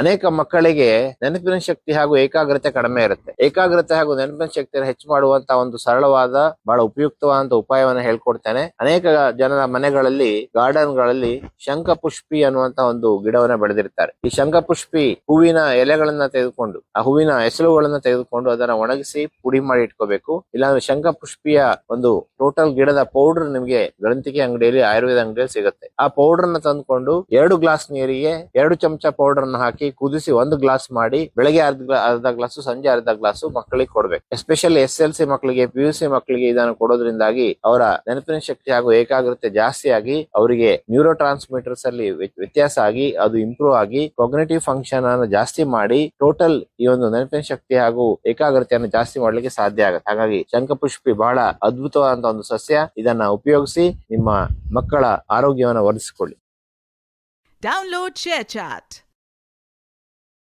ಅನೇಕ ಮಕ್ಕಳಿಗೆ ನೆನಪಿನ ಶಕ್ತಿ ಹಾಗೂ ಏಕಾಗ್ರತೆ ಕಡಿಮೆ ಇರುತ್ತೆ. ಏಕಾಗ್ರತೆ ಹಾಗೂ ನೆನಪಿನ ಶಕ್ತಿಯನ್ನು ಹೆಚ್ಚು ಮಾಡುವಂತ ಒಂದು ಸರಳವಾದ, ಬಹಳ ಉಪಯುಕ್ತವಾದಂತಹ ಉಪಾಯವನ್ನು ಹೇಳ್ಕೊಡ್ತೇನೆ. ಅನೇಕ ಜನರ ಮನೆಗಳಲ್ಲಿ ಗಾರ್ಡನ್ಗಳಲ್ಲಿ ಶಂಖಪುಷ್ಪಿ ಅನ್ನುವಂತ ಒಂದು ಗಿಡವನ್ನ ಬೆಳೆದಿರ್ತಾರೆ. ಈ ಶಂಖಪುಷ್ಪಿ ಹೂವಿನ ಎಲೆಗಳನ್ನ ತೆಗೆದುಕೊಂಡು, ಆ ಹೂವಿನ ಹೆಸರುಗಳನ್ನ ತೆಗೆದುಕೊಂಡು ಅದನ್ನ ಒಣಗಿಸಿ ಪುಡಿ ಮಾಡಿ ಇಟ್ಕೋಬೇಕು. ಇಲ್ಲಾಂದ್ರೆ ಶಂಖಪುಷ್ಪಿಯ ಒಂದು ಟೋಟಲ್ ಗಿಡದ ಪೌಡರ್ ನಿಮಗೆ ಗ್ರಂಥಿಕೆ ಅಂಗಡಿಯಲ್ಲಿ, ಆಯುರ್ವೇದ ಅಂಗಡಿಯಲ್ಲಿ ಸಿಗುತ್ತೆ. ಆ ಪೌಡರ್ನ ತಂದುಕೊಂಡು ಎರಡು ಗ್ಲಾಸ್ ನೀರಿಗೆ ಎರಡು ಚಮಚ ಪೌಡರ್ನ ಹಾಕಿ ಕುದಿಸಿ ಒಂದು ಗ್ಲಾಸ್ ಮಾಡಿ ಬೆಳಗ್ಗೆ ಅರ್ಧ ಅರ್ಧ ಗ್ಲಾಸ್, ಸಂಜೆ ಅರ್ಧ ಗ್ಲಾಸ್ ಮಕ್ಕಳಿಗೆ ಕೊಡ್ಬೇಕು. ಎಸ್ಪೆಷಲಿ ಎಸ್ ಎಲ್ ಸಿ ಮಕ್ಕಳಿಗೆ ಪಿ ಯು ಸಿ ಮಕ್ಕಳಿಗೆ ಇದನ್ನು ಕೊಡೋದ್ರಿಂದಾಗಿ ಅವರ ನೆನಪಿನ ಶಕ್ತಿ ಹಾಗೂ ಏಕಾಗ್ರತೆ ಜಾಸ್ತಿ ಆಗಿ ಅವರಿಗೆ ನ್ಯೂರೋ ಟ್ರಾನ್ಸ್ಮಿಟರ್ಸ್ ಅಲ್ಲಿ ವ್ಯತ್ಯಾಸ ಆಗಿ, ಅದು ಇಂಪ್ರೂವ್ ಆಗಿ ಕೊಗ್ನೆಟಿವ್ ಫಂಕ್ಷನ್ ಅನ್ನು ಜಾಸ್ತಿ ಮಾಡಿ ಟೋಟಲ್ ಈ ಒಂದು ನೆನಪಿನ ಶಕ್ತಿ ಹಾಗೂ ಏಕಾಗ್ರತೆಯನ್ನು ಜಾಸ್ತಿ ಮಾಡ್ಲಿಕ್ಕೆ ಸಾಧ್ಯ ಆಗುತ್ತೆ. ಹಾಗಾಗಿ ಶಂಖಪುಷ್ಪಿ ಬಹಳ ಅದ್ಭುತವಾದಂತ ಒಂದು ಸಸ್ಯ. ಇದನ್ನ ಉಪಯೋಗಿಸಿ ನಿಮ್ಮ ಮಕ್ಕಳ ಆರೋಗ್ಯವನ್ನು ವರ್ಧಿಸಿಕೊಳ್ಳಿ. Share ShareChat.